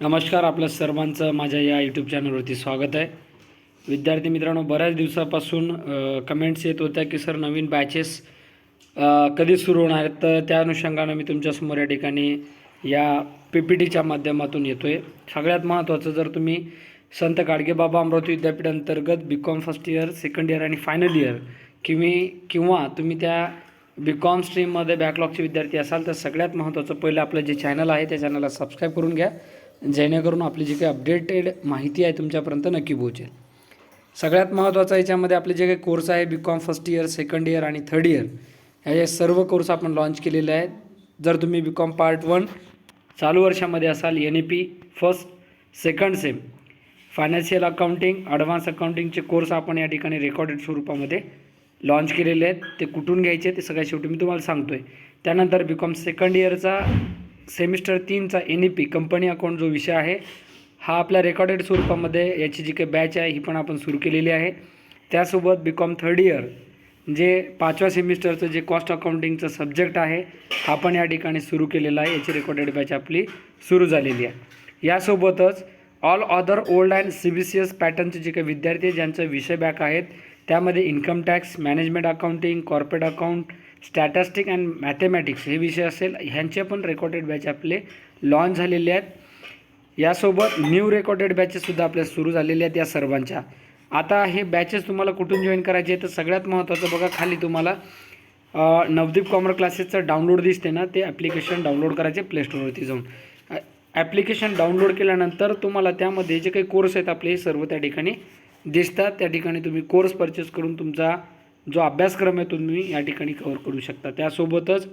नमस्कार आपल्या सर्वांचं. माझ्या या यूट्यूब चॅनलवरती स्वागत आहे. विद्यार्थी मित्रांनो बऱ्याच दिवसापासून कमेंट्स येत होत्या की सर नवीन बॅचेस कधी सुरू होणार? आहेत तर त्या अनुषंगानं मी तुमच्यासमोर या ठिकाणी या पी पी टीच्या माध्यमातून येतो आहे सगळ्यात महत्त्वाचं जर तुम्ही संत गाडगेबाबा अमरावती विद्यापीठ अंतर्गत B com first year second year आणि फायनल इयर किमी किंवा तुम्ही त्या बी कॉम स्ट्रीममध्ये बॅकलॉगचे विद्यार्थी असाल तर सगळ्यात महत्त्वाचं पहिलं आपलं जे चॅनल आहे त्या चॅनलला सबस्क्राईब करून घ्या. जेणेकरून आपली जी काही अपडेटेड माहिती आहे तुमच्यापर्यंत नक्की पोहोचेल. सगळ्यात महत्त्वाचा याच्यामध्ये आपले जे काही कोर्स आहे B com first year second year आणि थर्ड इयर हे सर्व कोर्स आपण लॉन्च केलेले आहेत. जर तुम्ही बी कॉम पार्ट वन चालू वर्षामध्ये असाल N E P first second sem financial accounting advance अकाउंटिंगचे कोर्स आपण या ठिकाणी रेकॉर्डेड स्वरूपामध्ये लॉन्च केलेले आहेत. ते कुठून घ्यायचे ते सगळ्या शेवटी मी तुम्हाला सांगतो आहे त्यानंतर बी कॉम सेकंड इयरचा semester तीनचा N E P company account जो विषय आहे हा आपल्या रेकॉर्डेड स्वरूपामध्ये याची जी काही बॅच आहे ही पण आपण सुरू केलेली आहे. त्यासोबत बी कॉम थर्ड इयर जे पाचव्या सेमिस्टरचं जे कॉस्ट अकाउंटिंगचं सब्जेक्ट आहे हा पण या ठिकाणी सुरू केलेला आहे. याची रेकॉर्डेड बॅच आपली सुरू झालेली आहे. यासोबतच all other old and C B C S पॅटर्नचे जे काही विद्यार्थी ज्यांचं विषय बॅक आहेत त्यामध्ये income tax management accounting corporate account statistic and mathematics हे विषय असेल ह्यांचे पण रेकॉर्डेड बॅच आपले लॉन्च झालेले आहेत. यासोबत न्यू रेकॉर्डेड बॅचेससुद्धा आपल्या सुरू झालेल्या आहेत या सर्वांच्या. आता हे बॅचेस तुम्हाला कुठून जॉईन करायचे तर सगळ्यात महत्त्वाचं बघा खाली तुम्हाला. नवदीप कॉमर्स क्लासेसचं डाउनलोड दिसते ना ते ॲप्लिकेशन डाउनलोड करायचे प्ले स्टोरवरती जाऊन. ॲप्लिकेशन डाउनलोड केल्यानंतर तुम्हाला त्यामध्ये जे काही कोर्स आहेत आपले हे सर्व त्या ठिकाणी दिसतात. त्या ठिकाणी तुम्ही कोर्स परचेस करून तुमचा जो अभ्यासक्रम आहे तुम्ही या ठिकाणी कवर करू शकता. त्यासोबतच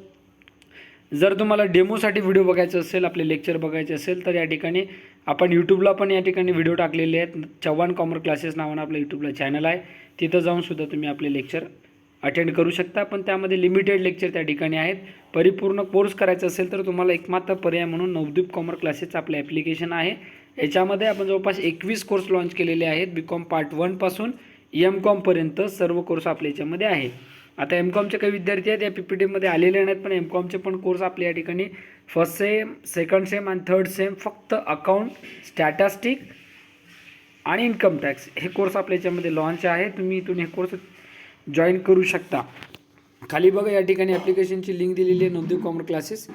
जर तुम्हाला डेमोसाठी व्हिडिओ बघायचा असेल आपले लेक्चर बघायचे असेल तर या ठिकाणी आपण यूट्यूबला पण या ठिकाणी व्हिडिओ टाकलेले आहेत. चव्हाण कॉमर क्लासेस नावानं आपलं यूट्यूबला चॅनल आहे. तिथं जाऊनसुद्धा तुम्ही आपले लेक्चर अटेंड करू शकता. पण त्यामध्ये लिमिटेड लेक्चर त्या ठिकाणी आहेत. परिपूर्ण कोर्स करायचा असेल तर तुम्हाला एकमात्र पर्याय म्हणून नवदीप कॉमर क्लासेसचं आपलं ॲप्लिकेशन आहे. याच्यामध्ये आपण जवळपास एकवीस कोर्स लॉन्च केलेले आहेत. बी कॉम पार्ट वनपासून एम कॉमपर्यंत सर्व कोर्स आपल्या याच्यामध्ये आहे. आता एम कॉमचे काही विद्यार्थी आहेत या पी पी टीमध्ये आलेले नाहीत पण एम कॉमचे पण कोर्स आपल्या या ठिकाणी फर्स्ट सेम सेकंड सेम आणि थर्ड सेम फक्त अकाउंट स्टॅटॅस्टिक आणि इन्कम टॅक्स हे कोर्स आपल्या याच्यामध्ये लॉन्च आहे. तुम्ही इथून हे कोर्स जॉईन करू शकता. खाली बघा या ठिकाणी ॲप्लिकेशनची लिंक दिलेली आहे नवदीप कॉमर्स क्लासेस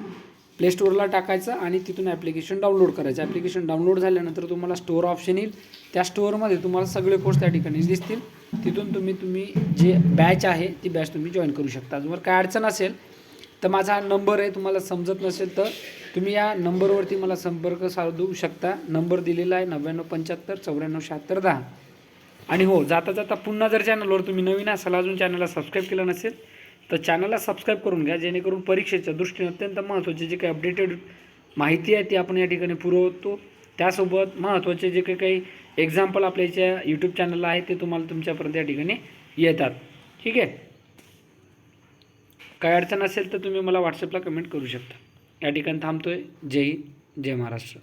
प्ले स्टोअरला टाकायचं आणि तिथून ॲप्लिकेशन डाउनलोड करायचं. ॲप्लिकेशन डाउनलोड झाल्यानंतर तुम्हाला स्टोअर ऑप्शन येईल. त्या स्टोअरमध्ये तुम्हाला सगळे कोर्स त्या ठिकाणी दिसतील. तिथून तुम्ही तुम्ही जे बॅच आहे ती बॅच तुम्ही जॉईन करू शकता. जर काय अडचण असेल तर माझा हा नंबर आहे. तुम्हाला समजत नसेल तर तुम्ही या नंबरवरती मला संपर्क साधू शकता. नंबर दिलेला आहे नव्याण्णव पंच्याहत्तर चौऱ्याण्णव शहात्तर दहा. आणि हो जाता जाता पुन्हा जर चॅनलवर तुम्ही नवीन असाल अजून चॅनलला सबस्क्राईब केलं नसेल तर चॅनलला सबस्क्राईब करून घ्या जेणेकरून परीक्षेच्या दृष्टीने अत्यंत महत्त्वाचे जे काही अपडेटेड माहिती आहे ती आपण या ठिकाणी पुरवतो. त्यासोबत महत्त्वाचे जे काही काही एक्झाम्पल आपल्या याच्या यूट्यूब चॅनलला आहे ते तुम्हाला तुमच्यापर्यंत या ठिकाणी येतात. ठीक आहे? काय अडचण असेल तर तुम्ही मला व्हॉट्सअपला कमेंट करू शकता. या ठिकाणी थांबतो आहे जय हिंद जय महाराष्ट्र.